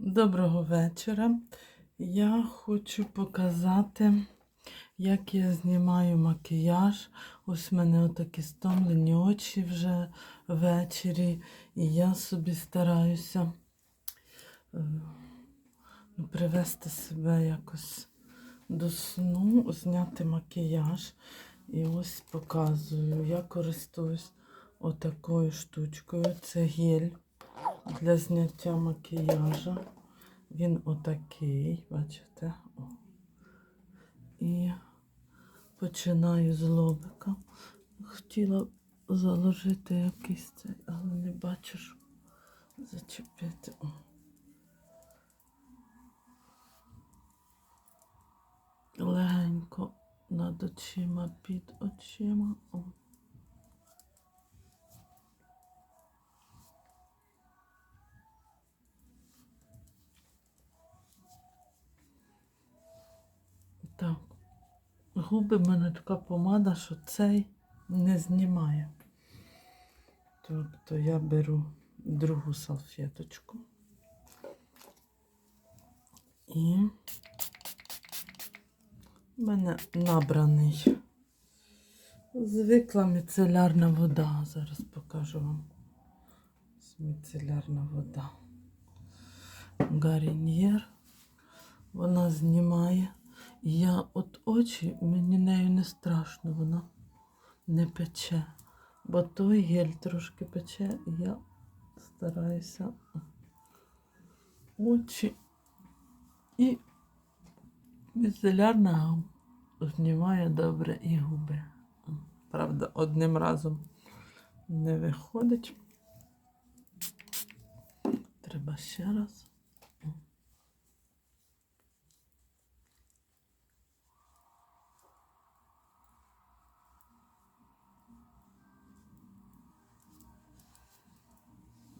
Доброго вечора. Я хочу показати, як я знімаю макіяж. Ось в мене отакі стомлені очі вже ввечері. І я собі стараюся е, ну, привести себе якось до сну, зняти макіяж. І ось показую. Я користуюсь отакою штучкою. Це гель для зняття макіяжу. Він отакий, бачите? О. І починаю з лобика. Хотіла заложити якийсь цей, але не бачу, що зачепити. О. Легенько над очима, під очима. О. Губи в мене така помада, що цей не знімає. Тобто я беру другу салфеточку і в мене набраний звикла міцелярна вода. Зараз покажу вам. Міцелярна вода. Гаріньєр. Вона знімає. Я от очі, мені нею не страшно, вона не пече. Бо той гель трошки пече, і я стараюся очі і міцелярна знімає добре і губи. Правда, одним разом не виходить. Треба ще раз.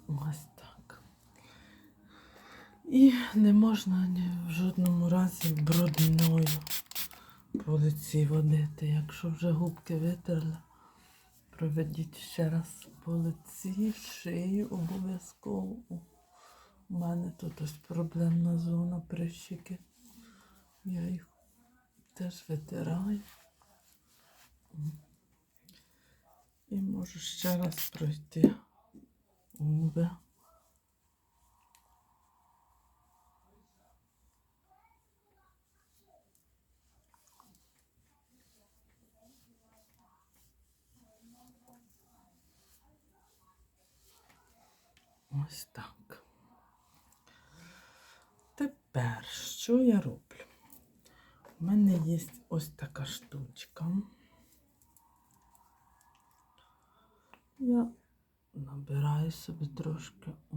Ось так. І не можна ні в жодному разі брудною по лиці водити. Якщо вже губки витерли, проведіть ще раз по лиці, шию обов'язково. У мене тут ось проблемна зона прищики. Я їх теж витираю. І можу ще раз пройти губи. Ось так. Тепер, що я роблю? У мене є ось така штучка. Я набираю собі трошки о,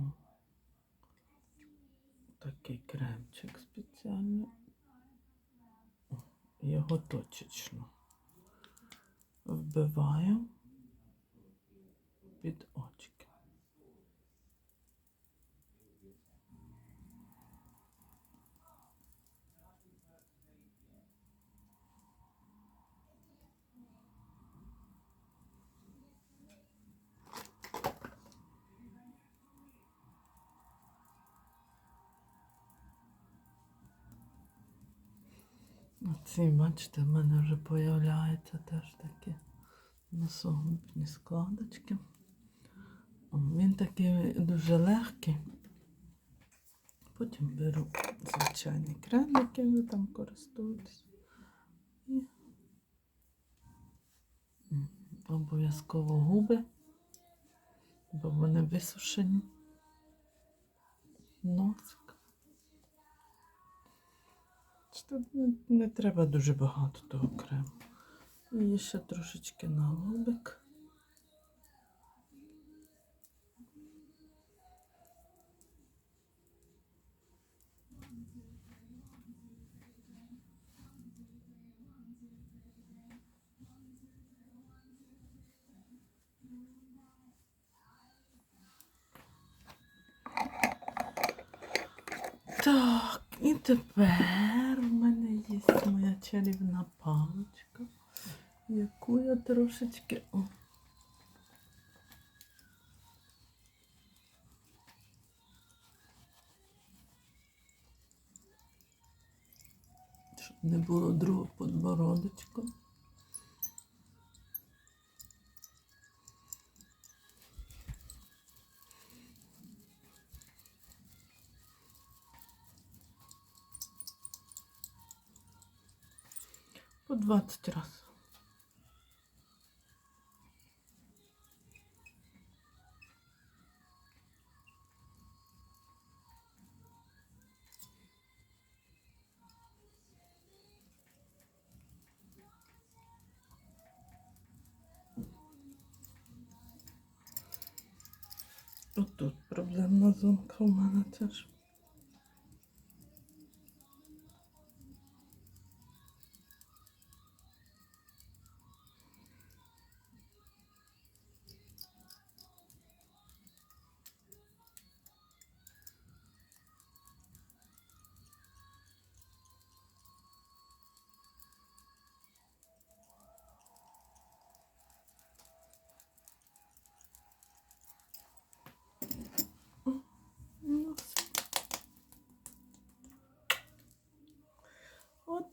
такий кремчик спеціальний. Його точечно вбиваю під очки. Оці, бачите, в мене вже появляються теж такі носогубні складочки. Він такий дуже легкий. Потім беру звичайний крем, яким ви там користуєтесь. І обов'язково губи, бо вони висушені. Носик. Не, не треба дуже багато того крему. І ще трошечки на лобик. Так, і тепер чарівна паличка, яку я трошечки... О. Щоб не було другого подбородочка. По 20 раз. Отут проблемна зонка у мене теж.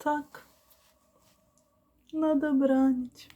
Отак. На добраніч.